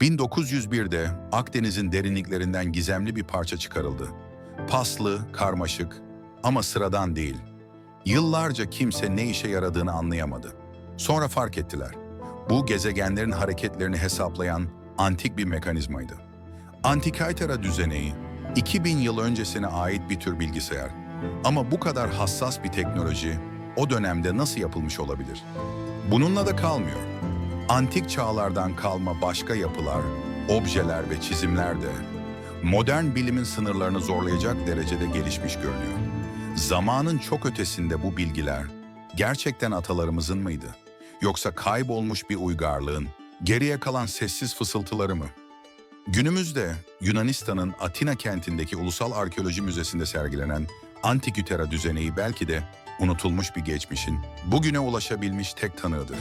1901'de Akdeniz'in derinliklerinden gizemli bir parça çıkarıldı. Paslı, karmaşık ama sıradan değil. Yıllarca kimse ne işe yaradığını anlayamadı. Sonra fark ettiler. Bu gezegenlerin hareketlerini hesaplayan antik bir mekanizmaydı. Antikaytera düzeneği 2000 yıl öncesine ait bir tür bilgisayar. Ama bu kadar hassas bir teknoloji o dönemde nasıl yapılmış olabilir? Bununla da kalmıyor. Antik çağlardan kalma başka yapılar, objeler ve çizimler de modern bilimin sınırlarını zorlayacak derecede gelişmiş görünüyor. Zamanın çok ötesinde bu bilgiler gerçekten atalarımızın mıydı? Yoksa kaybolmuş bir uygarlığın geriye kalan sessiz fısıltıları mı? Günümüzde Yunanistan'ın Atina kentindeki Ulusal Arkeoloji Müzesi'nde sergilenen Antikütera düzeneği belki de unutulmuş bir geçmişin bugüne ulaşabilmiş tek tanığıdır.